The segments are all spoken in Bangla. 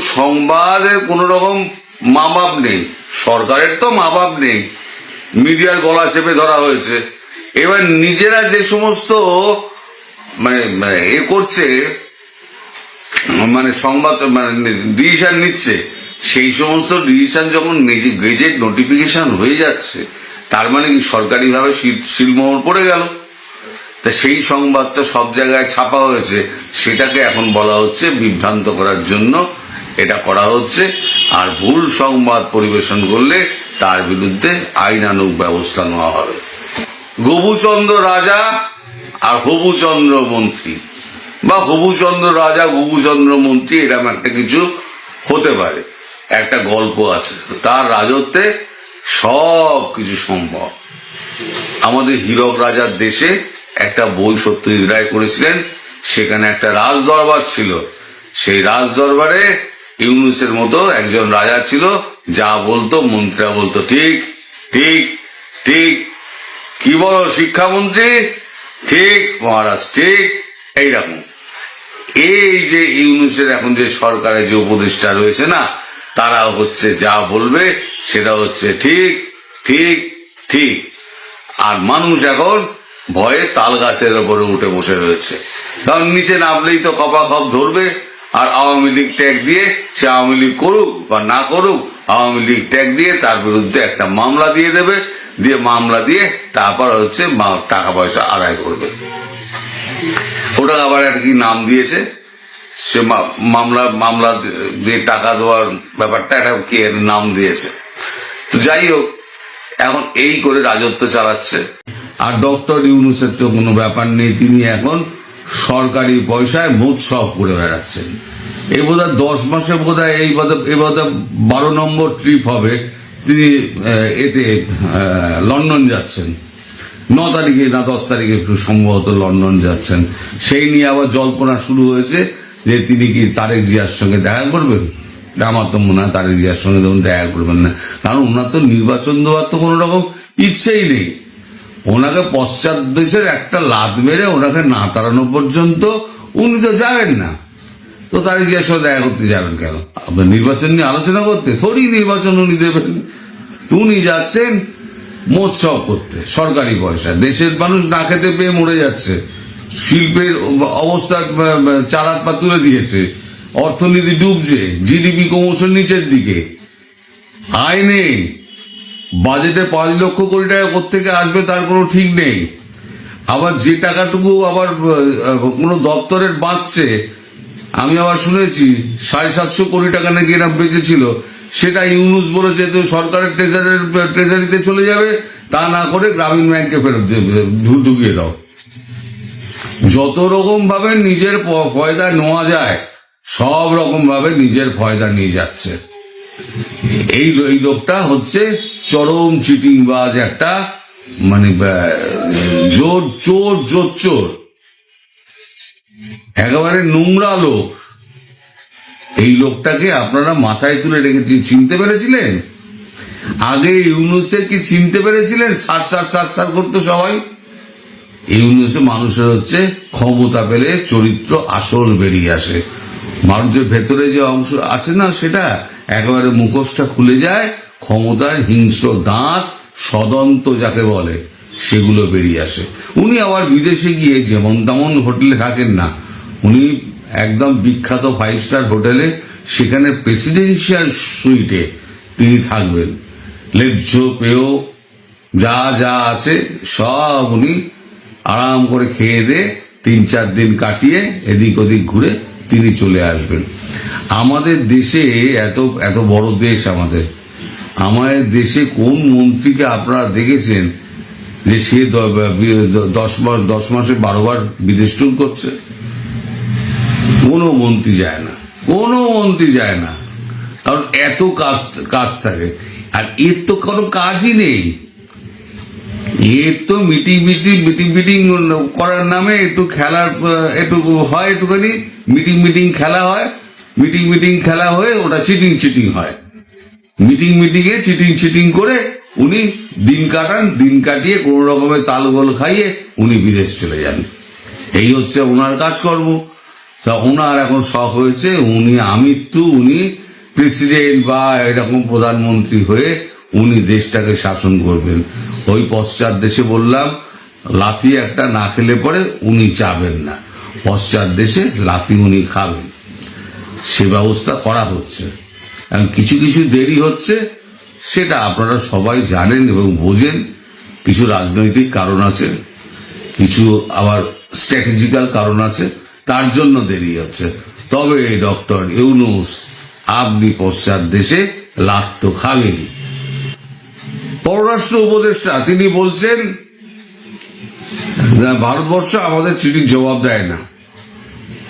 সংবাদের কোন রকম মা বাপ নেই। সরকারের তো মা বাপ নেই। মিডিয়ার গলা চেপে ধরা হয়েছে। এবার নিজেরা যে সমস্ত মানে মানে এ করছে মানে সংবাদ মানে ডিসিশন নিচ্ছে, সেই সমস্ত ডিসিশন যখন গেজেট নোটিফিকেশন হয়ে যাচ্ছে, তার মানে কি সরকারিভাবে শিল- শিলমোহর পড়ে গেল? তা সেই সংবাদটা সব জায়গায় ছাপা হয়েছে। সেটাকে এখন বলা হচ্ছে বিভ্রান্ত করার জন্য এটা করা হচ্ছে। আর ভুল সংবাদ পরিবেশন করলে তার বিরুদ্ধে আইনানুগ ব্যবস্থা নেওয়া হবে। গবুচন্দ্র রাজা আর হবুচন্দ্র মন্ত্রী। বা হবুচন্দ্র রাজা, গবুচন্দ্র মন্ত্রী এরকম একটা কিছু হতে পারে। একটা গল্প আছে। তার রাজত্বে সব কিছু সম্ভব। আমাদের হীরক রাজার দেশে একটা বই সত্যজিৎ রায় করেছিলেন। সেখানে একটা রাজ দরবার ছিল। সেই রাজ দরবারে ইউনুসের মতো একজন রাজা ছিল, যা বলতো, মন্ত্রীরা বলতো, ঠিক ঠিক ঠিক, কি বলো শিক্ষামন্ত্রী? ঠিক, মহারাজ, ঠিক। এইরকম। এই যে ইউনুসের এখন যে সরকারের যে উপদেষ্টা রয়েছে না, তারা হচ্ছে যা বলবে, সেটা হচ্ছে ঠিক ঠিক ঠিক। আর মানুষ এখন ভয়ে তাল গাছের উপরে উঠে বসে রয়েছে। কারণ নিচে নামলেই তো কপা খপ ধরবে। আর আওয়ামী লীগ ট্যাগ দিয়ে সে আওয়ামী লীগ করুক বা না করুক, আওয়ামী লীগ ট্যাগ দিয়ে তার বিরুদ্ধে একটা মামলা দিয়ে দেবে, দিয়ে মামলা দিয়ে তারপর হচ্ছে টাকা পয়সা আদায় করবে। ওটা আবার আর কি নাম দিয়েছে? সে মামলা মামলা দিয়ে টাকা দেওয়ার ব্যাপারটা একটা কি নাম দিয়েছে। তো যাই হোক, এখন এই করে রাজত্ব চালাচ্ছে। আর ডক্টর ইউনুসের তো কোনো ব্যাপার নেই, তিনি এখন সরকারি পয়সায় সব করে বেড়াচ্ছেন। এই বোধ দশ মাসে বোধ হয় এই বোধ বারো নম্বর ট্রিপ হবে। তিনি এতে লন্ডন যাচ্ছেন। ন তারিখে না দশ তারিখে একটু সম্ভবত লন্ডন যাচ্ছেন। সেই নিয়ে আবার জল্পনা শুরু হয়েছে যে তিনি কি তারেক জিয়ার সঙ্গে দেখা করবেন? আমার তো মনে হয় তারেক জিয়ার সঙ্গে তখন দেখা করবেন না। কারণ ওনার তো নির্বাচন দেওয়ার তো কোনো রকম ইচ্ছেই নেই। ওনাকে পশ্চাৎ দেশের একটা লাদ মেরে ওনাকে না তাড়ানো পর্যন্ত উনি তো যাবেন না। তো জিয়ার সঙ্গে দেখা করতে যাবেন কেন? আপনার নির্বাচন নিয়ে আলোচনা করতে, থোড়ি নির্বাচন উনি দেবেন। উনি যাচ্ছেন মোৎসব করতে, সরকারি পয়সা। দেশের মানুষ না খেতে পেয়ে মরে যাচ্ছে। শিল্পের অবস্থা চার হাত পা তুলে দিয়েছে। অর্থনীতি ডুবছে, জিডিপি ক্রমশ নিচের দিকে। আয় নেই। বাজেটে পাঁচ লক্ষ কোটি টাকা কোথেকে আসবে তার কোনো ঠিক নেই। আবার যে টাকাটুকু আবার কোনো দপ্তরের বাঁচছে, আমি আবার শুনেছি সাড়ে সাতশো কোটি টাকা নাকি এরা বেঁচেছিল, সেটা ইউনুস বলেছে তো সরকারের ট্রেজারের ট্রেজারিতে চলে যাবে, তা না করে গ্রামীণ ব্যাংকে ফেরত ঢুকিয়ে দাও। যত রকম ভাবে নিজের ফয়দা নেওয়া যায়, সব রকম ভাবে নিজের ফয়দা নিয়ে যাচ্ছে। এই লোকটা হচ্ছে চরম চিটিংবাজ একটা মানে জোর, চোর জোর, চোর। একেবারে নোংরা লোক। এই লোকটাকে আপনারা মাথায় তুলে রেখে চিনতে পেরেছিলেন? আগে ইউনুসের কি চিনতে পেরেছিলেন? সার সার সার সার করতো সবাই। ইউনুসে মানুষের হচ্ছে ক্ষমতা পেলে চরিত্র আসল বেরিয়ে আসে। মানুষের ভেতরে যে অংশ আছে না, সেটা একেবারে মুখোশটা খুলে যায়। ক্ষমতার হিংস্র দাঁত, সদন্ত যাকে বলে, সেগুলো বেরিয়ে আসে। উনি আবার বিদেশে গিয়ে যেমন তেমন হোটেলে থাকেন না। উনি একদম বিখ্যাত ফাইভ স্টার হোটেলে সেখানে প্রেসিডেন্সিয়াল সুইটে তিনি থাকবেন। লেজ্জ, পেয়, যা যা আছে, সব উনি আরাম করে খেয়ে দে তিন চার দিন কাটিয়ে এদিক ওদিক ঘুরে তিনি চলে আসবেন। আমাদের দেশে এত এত বড় দেশ আমাদের। আমাদের দেশে কোন মন্ত্রীকে আপনারা দেখেছেন যে সে দশ মাস দশ মাসে বারো বার বিদেশ ট্যুর করছে? কোনো মন্ত্রী যায় না। কোনো মন্ত্রী যায় না। কারণ এত কাজ কাজ থাকে। আর এর তো কোনো কাজই নেই। এর তো মিটিং মিটিং মিটিং মিটিং করার নামে একটু খেলার, একটু হয় একটুখানি। মিটিং মিটিং খেলা হয়। মিটিং মিটিং খেলা হয়ে ওটা চিটিং চিটিং হয়। মিটিং মিটিং এ চিটিং চিটিং করে উনি দিন কাটান, দিন কাটিয়ে কোন রকমের তালগোল খাইয়ে উনি বিদেশ চলে যান। এই হচ্ছে ওনার কাজকর্ম। তা ওনার এখন শখ হয়েছে, উনি আমৃত্যু উনি প্রেসিডেন্ট বা এরকম প্রধানমন্ত্রী হয়ে উনি দেশটাকে শাসন করবেন। ওই পশ্চাৎ দেশে বললাম, লাথি একটা না খেলে পরে উনি চাবেন না। পশ্চাৎ দেশে লাথি উনি খাবেন। সে ব্যবস্থা করা হচ্ছে। এখন কিছু কিছু দেরি হচ্ছে, সেটা আপনারা সবাই জানেন এবং বোঝেন। কিছু রাজনৈতিক কারণ আছে, কিছু আবার স্ট্র্যাটেজিক্যাল কারণ আছে, তার জন্য দেরি হচ্ছে। তবে ডক্টর ইউনুস আপনি পশ্চাৎ দেশে লাভ তো খাবেনি পররাষ্ট্র উপদেষ্টা, তিনি বলছেন ভারতবর্ষ আমাদের চিঠির জবাব দেয় না।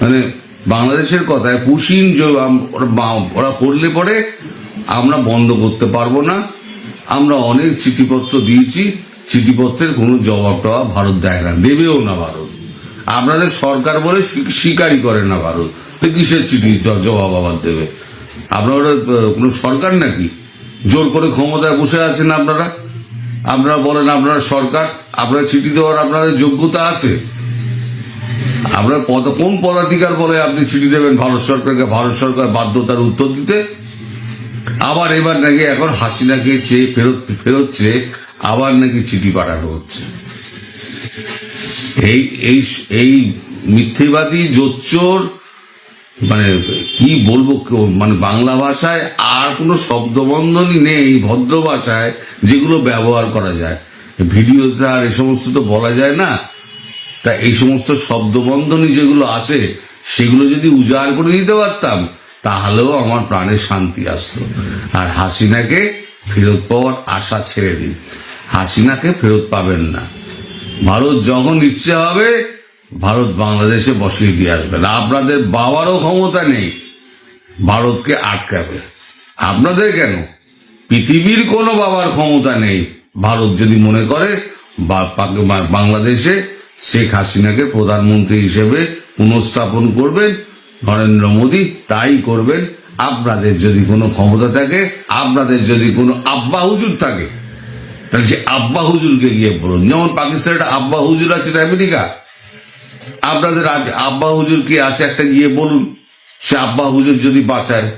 মানে বাংলাদেশের কথায় পুশিন জ- ওরা করলে পরে আমরা বন্ধ করতে পারব না। আমরা অনেক চিঠিপত্র দিয়েছি। চিঠিপত্রের কোনো জবাব টবাব ভারত দেয় না। দেবেও না ভারত। আপনাদের সরকার বলে স্বীকারই করে না ভারত। তো কিসের চিঠি জবাব আবার দেবে? আপনারা কোনো সরকার নাকি? জোর করে ক্ষমতায় বসে আছেন আপনারা? আপনারা বলেন আপনারা সরকার আপনারা চিঠি দেওয়ার আপনাদের যোগ্যতা আছে? আপনার পদ কোন পদাধিকার বলে আপনি চিঠি দেবেন ভারত সরকারকে? ভারত সরকার বাধ্যতার উত্তর দিতে। আবার এবার নাকি এখন হাসিনাকে চেয়ে ফেরত চেয়ে আবার নাকি চিঠি পাঠানো হচ্ছে। এই এই এই মিথ্যেবাদী, জোচ্চোর মানে কি বলব মানে বাংলা ভাষায় আর কোনো শব্দবন্ধনই নেই ভদ্র ভাষায় যেগুলো ব্যবহার করা যায়। ভিডিওতে আর এ সমস্ত তো বলা যায় না। তা এই সমস্ত শব্দবন্ধনী যেগুলো আছে, সেগুলো যদি উজাড় করে দিতে পারতাম, তাহলেও আমার প্রাণের শান্তি আসতো। আর হাসিনাকে ফেরত পাওয়ার আশা ছেড়ে দিন। হাসিনাকে ফেরত পাবেন না। ভারত যখন ইচ্ছে হবে, ভারত বাংলাদেশে বসিয়ে দিয়ে আসবে। আর আপনাদের বাবারও ক্ষমতা নেই, ভারতকে আটকাবে। আপনাদের কেন? পৃথিবীর কোনো বাবার ক্ষমতা নেই। ভারত যদি মনে করে বাংলাদেশে শেখ হাসিনাকে প্রধানমন্ত্রী হিসেবে পুনঃস্থাপন করবেন। নরেন্দ্র মোদী তাই করবেন। আপনাদের যদি কোনো ক্ষমতা থাকে, আপনাদের যদি কোনো আব্বা হুজুর থাকে, তাহলে সে আব্বা হুজুরকে গিয়ে বলুন। যেমন পাকিস্তানের আব্বা হুজুর আছে আমেরিকা, আপনাদের আব্বা হুজুর কি আছে একটা গিয়ে বলুন, সে আব্বা হুজুর যদি বাঁচায়।